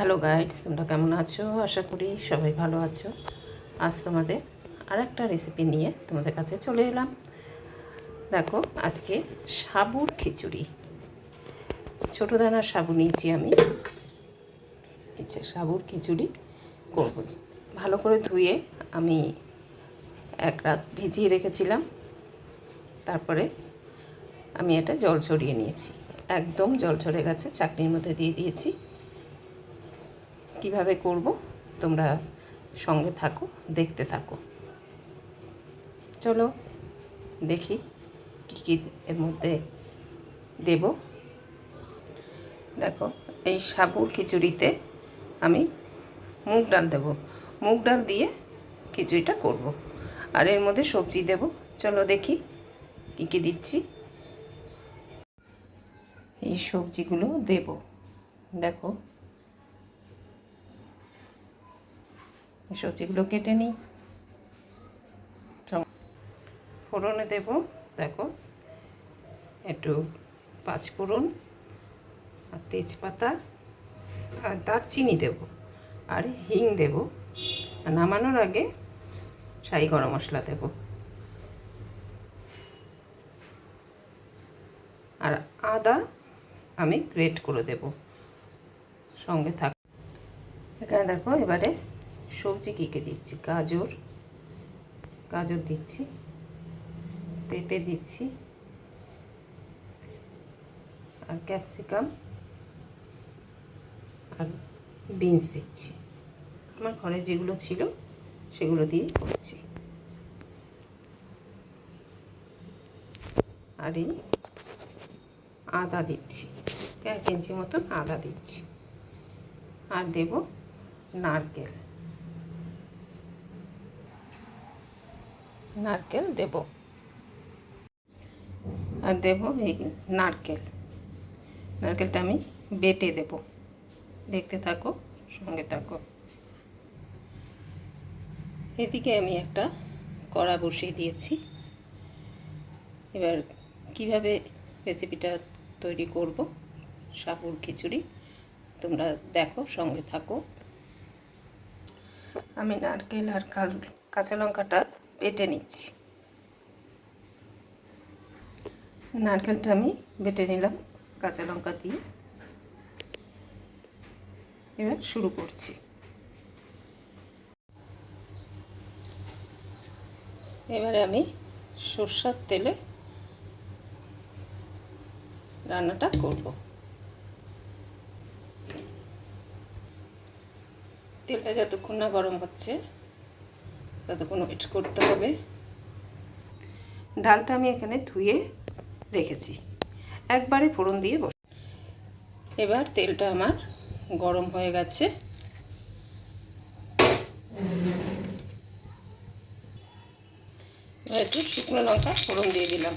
Hello guides তোমরা কেমন আছো? আশা করি সবাই ভালো আছো। আজ তোমাদের আর একটা রেসিপি নিয়ে তোমাদের কাছে চলে এলাম। দেখো, আজকে সাবুর খিচুড়ি। ছোটো দানার সাবু নিয়েছি আমি। ইচ্ছে সাবুর খিচুড়ি করব। ভালো করে ধুয়ে আমি এক রাত ভিজিয়ে রেখেছিলাম। তারপরে আমি এটা জল ছড়িয়ে নিয়েছি। একদম জল ছড়ে গেছে, চাটনির মধ্যে দিয়ে দিয়েছি। কীভাবে করব, তোমরা সঙ্গে থাকো, দেখতে থাকো। চলো দেখি কী কী এর মধ্যে দেব। দেখো, এই সাবুর খিচুড়িতে আমি মুগ ডাল দেব। মুগ ডাল দিয়ে খিচুড়িটা করব। আর এর মধ্যে সবজি দেব। চলো দেখি কী কী দিচ্ছি। এই সবজিগুলো দেব। দেখো সবজিগুলো কেটে নিই। ফোড়নে দেব, দেখো। একটু পাঁচ ফোড়ন, আর তেজপাতা, আর দারচিনি দেব, আর হিং দেব। আর নামানোর আগে শাহি গরম মশলা দেব। আর আদা আমি গ্রেট করে দেব। সঙ্গে থাক এখানে দেখো, এবারে সবজি কী কী দিচ্ছি? গাজর গাজর দিচ্ছি, পেঁপে দিচ্ছি, আর ক্যাপসিকাম, আর বিনস দিচ্ছি। আমার ঘরে যেগুলো ছিল, সেগুলো দিয়ে করছি। আর এই আদা দিচ্ছি, এক ইঞ্চি মতন আদা দিচ্ছি। আর দেব নারকেল। নারকেল দেব। আর দেব এই নারকেল। নারকেলটা আমি বেটে দেব। দেখতে থাকো, সঙ্গে থাকো। এদিকে আমি একটা কড়া বসিয়ে দিয়েছি। এবার কীভাবে রেসিপিটা তৈরি করব, সাবুর খিচুড়ি, তোমরা দেখো, সঙ্গে থাকো। আমি নারকেল আর কাঁচা লঙ্কাটা বেটে নিচ্ছি। নারকেলটা আমি বেটে নিলাম, কাঁচা লঙ্কা দিয়ে। এবার শুরু করছি। এবারে আমি সর্ষার তেলে রান্নাটা করব। তেলটা যতক্ষণ না গরম হচ্ছে ততক্ষণ ওয়েট করতে হবে। ডালটা আমি এখানে ধুয়ে রেখেছি। একবারে ফোড়ন দিয়ে বস এবার তেলটা আমার গরম হয়ে গেছে। একটু শুকনো লঙ্কা ফোড়ন দিয়ে দিলাম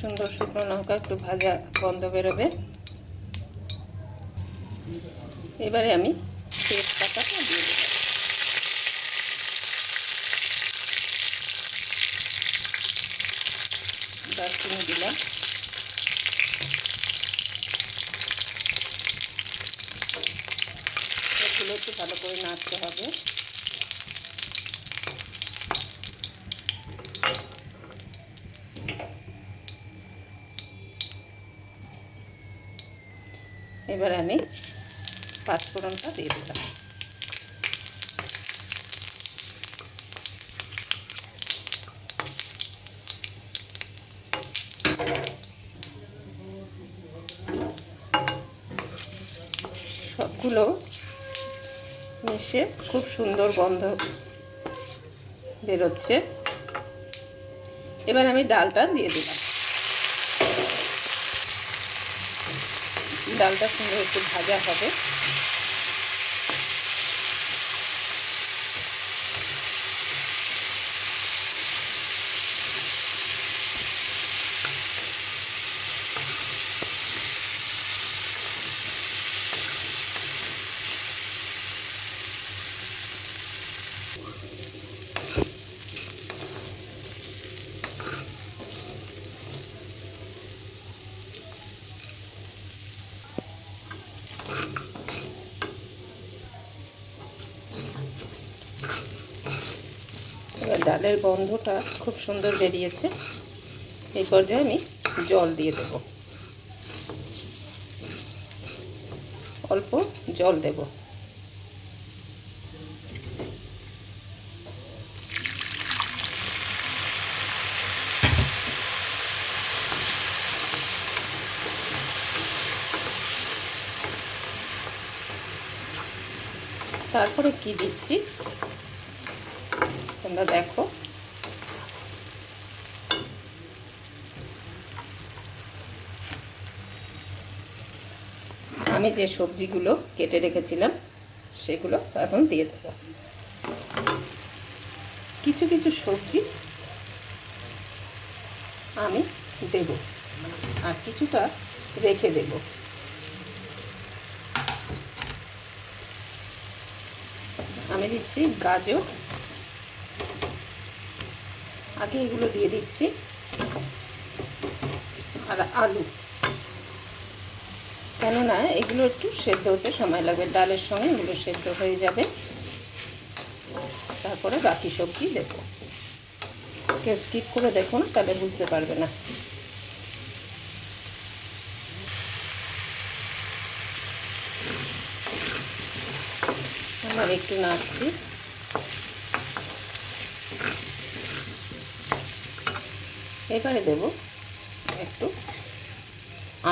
সুন্দর শুকনো লঙ্কা একটু ভাজা গন্ধ বেরোবে। এবারে আমি তেজপাতাটা দিয়ে দেব। দারচিনি দিলাম। এগুলো একটু ভালো করে নাড়তে হবে। এবার আমি পাঁচফোড়নটা দিয়ে দিলাম। সবগুলো মিশে খুব সুন্দর গন্ধ বেরোচ্ছে। এবার আমি ডালটা দিয়ে দিলাম। ডালটা সুন্দর একটু ভাজা হবে। ডালের গন্ধটা খুব সুন্দর বেরিয়েছে। এই পর্যায়ে আমি জল দিয়ে দেব। অল্প জল দেব। তারপরে কি দিচ্ছি? তোমরা দেখো। আমি যে সবজিগুলো কেটে রেখেছিলাম, সেগুলো এখন দিয়ে দেব। কিছু কিছু সবজি আমি দেব আর কিছুটা রেখে দেব। আমি দিচ্ছি গাজর। আগে এগুলো দিয়ে দিচ্ছি। আর আলু। কেননা এগুলো একটু সেদ্ধ হতে সময় লাগবে, ডালের সঙ্গে এগুলো সেদ্ধ হয়ে যাবে। তারপরে বাকি সবজি দেবো। কেউ স্কিপ করে দেখুন তাহলে বুঝতে পারবে না। আমার একটু নাড়ছি। এবারে দেব একটু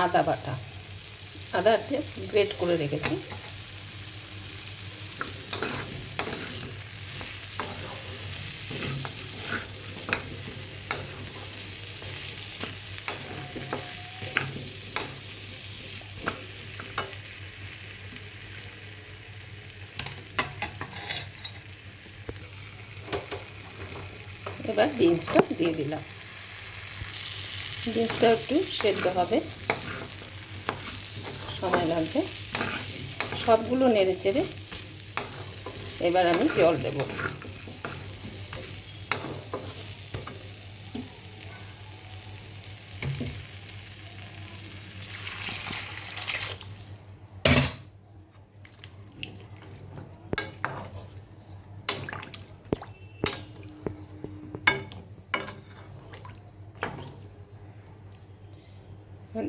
আদা বাটা। আদা গ্রেট করে রেখেছি। এবার বিনসটা দিয়ে দিলাম। বিনসটা একটু সেদ্ধ হবে। সময় লাগবে। সবগুলো নেড়ে চেড়ে এবার আমি জল দেব।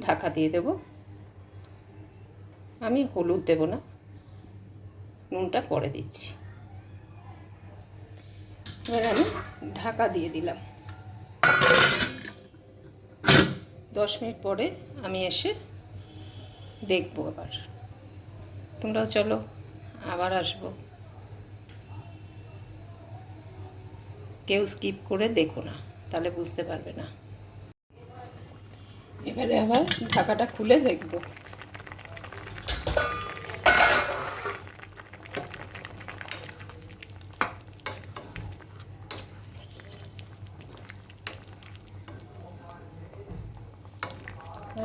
ঢাকা দিয়ে দেব। আমি হলুদ দেব না, নুনটা পরে দিচ্ছি। এবার আমি ঢাকা দিয়ে দিলাম। দশ মিনিট পরে আমি এসে দেখব আবার। তোমরাও চলো, আবার আসব। কেউ স্কিপ করে দেখো না, তাহলে বুঝতে পারবে না। এবারে আবার ঢাকাটা খুলে দেখব।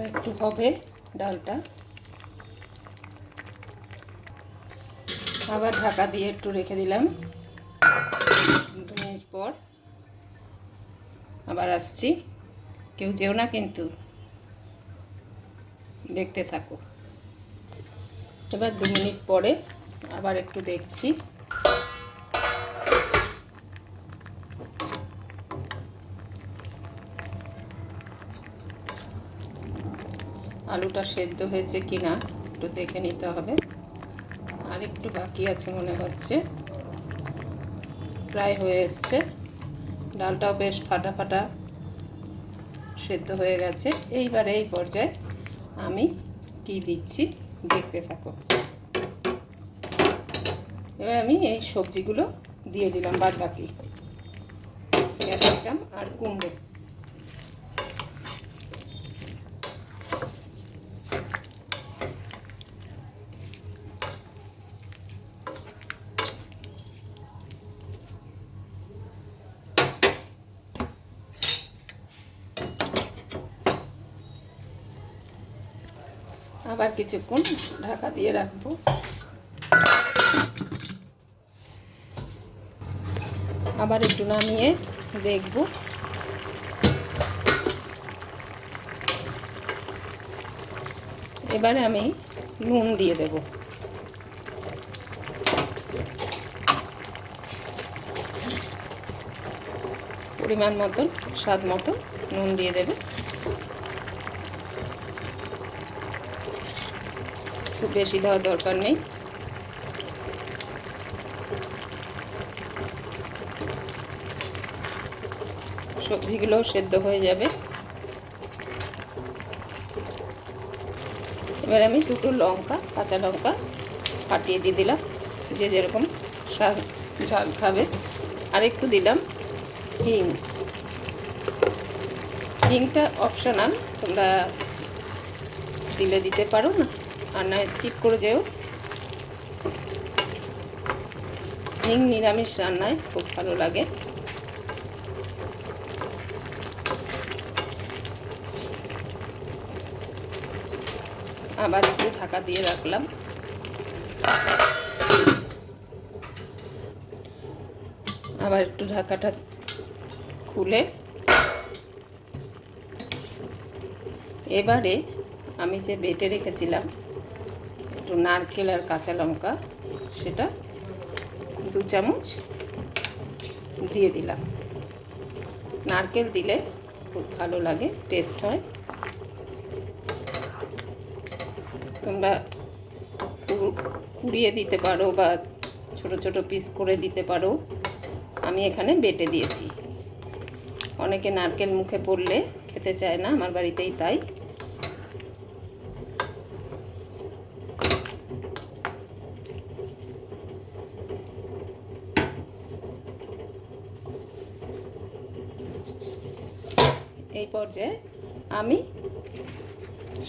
একটু হবে ডালটা। আবার ঢাকা দিয়ে একটু রেখে দিলাম। দু মিনিট পর আবার আসছি। কেউ যেও না কিন্তু। দেখতে থাকো। এবার দু মিনিট পরে আবার একটু দেখছি। আলুটা সেদ্ধ হয়েছে কি না একটু দেখে নিতে হবে। আর একটু বাকি আছে মনে হচ্ছে। প্রায় হয়ে এসছে। ডালটাও বেশ ফাটা ফাটা সেদ্ধ হয়ে গেছে। এইবার এই পর্যায়ে আমি কি দিচ্ছি? দেখতে থাকো। এবার আমি এই সবজিগুলো দিয়ে দিলাম বাদ বাকি ক্যাপসিকাম আর কুমড়ো। আবার কিছুক্ষণ ঢাকা দিয়ে রাখব। আবার একটু নামিয়ে দেখব। এবারে আমি নুন দিয়ে দেব। পরিমাণ মতন, স্বাদ মতো নুন দিয়ে দেবে। খুব বেশি দেওয়ার দরকার নেই। সবজিগুলো সেদ্ধ হয়ে যাবে। এবার আমি দুটো লঙ্কা, কাঁচা লঙ্কা ফাটিয়ে দিয়ে দিলাম। যে যেরকম ঝাল খাবে। আর একটু দিলাম হিং। হিংটা অপশনাল, তোমরা দিলে দিতে পারো না। আর না স্কিপ করে যেও। হিং নিরামিষ রান্নায় খুব ভালো লাগে। আবার একটু ঢাকা দিয়ে রাখলাম। আবার একটু ঢাকাটা খুলে। এবারে আমি যে বেটে রেখেছিলাম একটু নারকেল আর কাঁচা লঙ্কা, সেটা দু চামচ দিয়ে দিলাম। নারকেল দিলে খুব ভালো লাগে টেস্ট হয়। তোমরা কুড়িয়ে দিতে পারো বা ছোট ছোট পিস করে দিতে পারো। আমি এখানে বেটে দিয়েছি। অনেকে নারকেল মুখে পড়লে খেতে চায় না, আমার বাড়িতেই তাই। পর্যায়ে আমি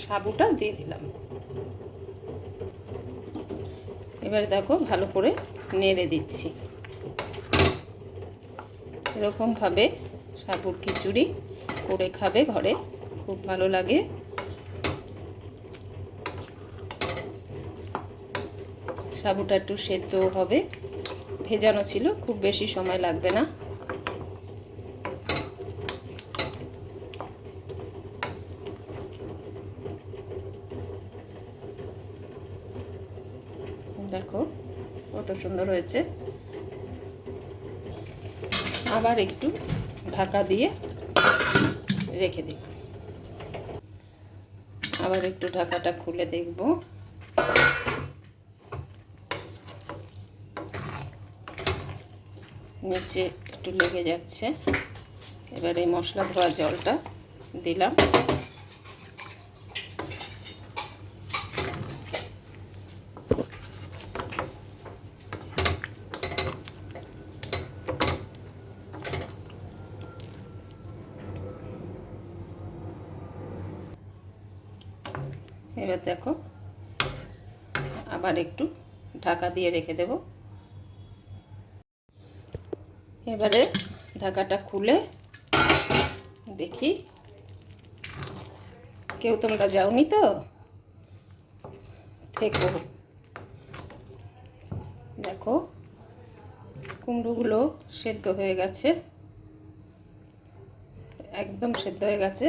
সাবুটা দিয়ে দিলাম। এবারে দেখো ভালো করে নেড়ে দিচ্ছি। এরকমভাবে সাবুর খিচুড়ি করে খাবে ঘরে, খুব ভালো লাগে। সাবুটা একটু সেদ্ধ হবে, ভেজানো ছিল, খুব বেশি সময় লাগবে না দেখো কত সুন্দর হয়েছে আবার একটু ঢাকা দিয়ে রেখে দিই। আবার একটু ঢাকাটা খুলে দেখব। নিচে একটু লেগে যাচ্ছে। এবার এই মশলা ধোয়া জলটা দিলাম এবার দেখো আবার একটু ঢাকা দিয়ে রেখে দেব। এবারে ঢাকাটা খুলে দেখি। কেউ তোমরা যাওনি তো? থেকো। দেখো, কুমড়োগুলো সেদ্ধ হয়ে গেছে। একদম সেদ্ধ হয়ে গেছে।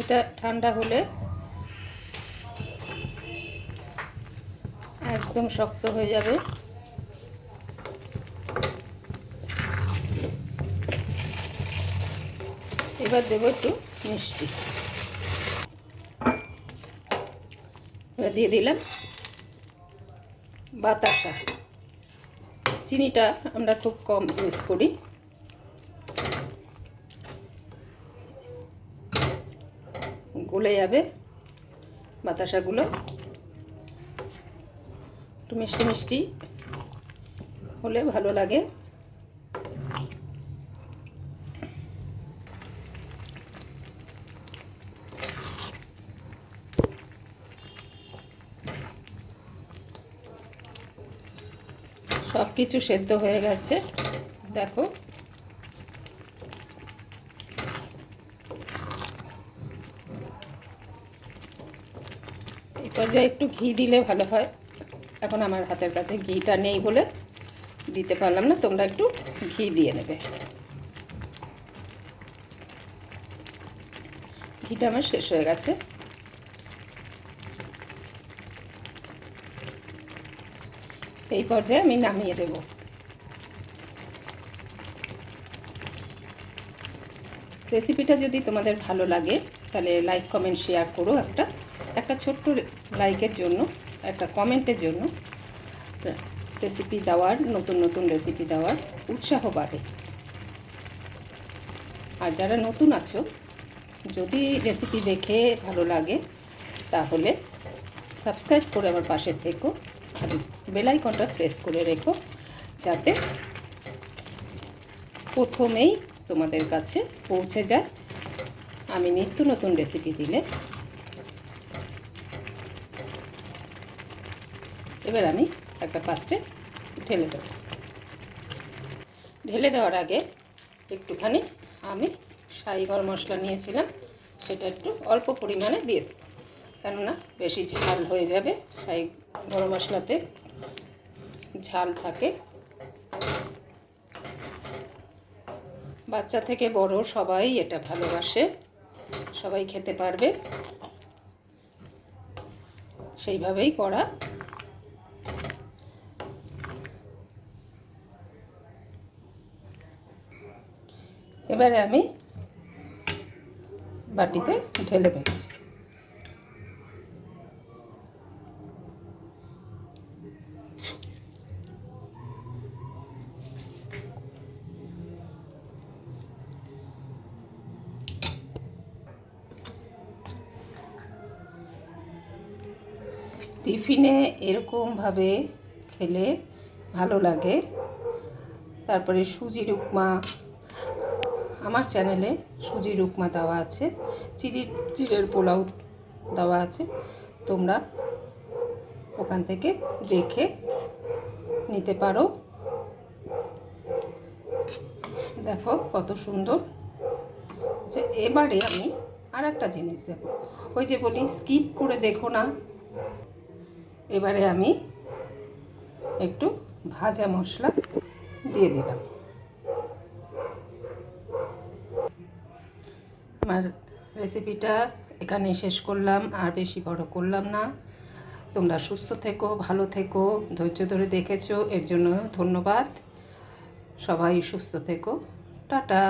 এটা ঠান্ডা হলে একদম শক্ত হয়ে যাবে। এবার দেবো একটু মিষ্টি। এবার দিয়ে দিলাম বাতাসা। চিনিটা আমরা খুব কম ইউজ করি। গলে যাবে বাতাসাগুলো। একটু মিষ্টি মিষ্টি হলে ভালো লাগে। সব কিছু সেদ্ধ হয়ে গেছে। দেখো। পর্যায়ে একটু ঘি দিলে ভালো হয়। এখন আমার হাতের কাছে ঘিটা নেই বলে দিতে পারলাম না, তোমরা একটু ঘি দিয়ে নেবে। ঘিটা আমার শেষ হয়ে গেছে। এই পর্যায়ে আমি নামিয়ে দেব। রেসিপিটা যদি তোমাদের ভালো লাগে, তাহলে লাইক, কমেন্ট, শেয়ার করো একটা। একটা ছোট্ট লাইকের জন্য, একটা কমেন্টের জন্য রেসিপি দেওয়ার, নতুন নতুন রেসিপি দেওয়ার উৎসাহ বাড়ে। আর যারা নতুন আছো, যদি রেসিপি দেখে ভালো লাগে, তাহলে সাবস্ক্রাইব করে আমার পাশে থেকো আর বেলাইকনটা প্রেস করে রেখো, যাতে প্রথমেই তোমাদের কাছে পৌঁছে যায়। আমি নিত্য নতুন রেসিপি দিলে এবার আমি একটা পাত্রে ঢেলে দেবো। ঢেলে দেওয়ার আগে একটুখানি আমি শাহি গরম মশলা নিয়েছিলাম, সেটা একটু অল্প পরিমাণে দিয়ে দেবো। কেননা বেশি ঝাল হয়ে যাবে, শাহি গরম মশলাতে ঝাল থাকে। বাচ্চা থেকে বড় সবাই এটা ভালোবাসে, সবাই খেতে পারবে। সেইভাবেই করা এবারে আমি বাটিতে ঢেলে ফেলছি। টিফিনে এরকমভাবে খেলে ভালো লাগে। তারপরে সুজির উপমা আমার চ্যানেলে সুজির উপমা দেওয়া আছে চিড়ির চিড়ের পোলাও দেওয়া আছে, তোমরা ওখান থেকে দেখে নিতে পারো। দেখো কত সুন্দর। যে এবারে আমি আর একটা জিনিস দেব ওই যে বলি স্কিপ করে দেখো না। এবারে আমি একটু ভাজা মশলা দিয়ে দিলাম। আমার রেসিপিটা এখানে শেষ করলাম, আর বেশি বড় করলাম না। তোমরা সুস্থ থেকো, ভালো থেকো, ধৈর্য ধরে দেখেছ, এর জন্য ধন্যবাদ। সবাই সুস্থ থেকো। টাটা!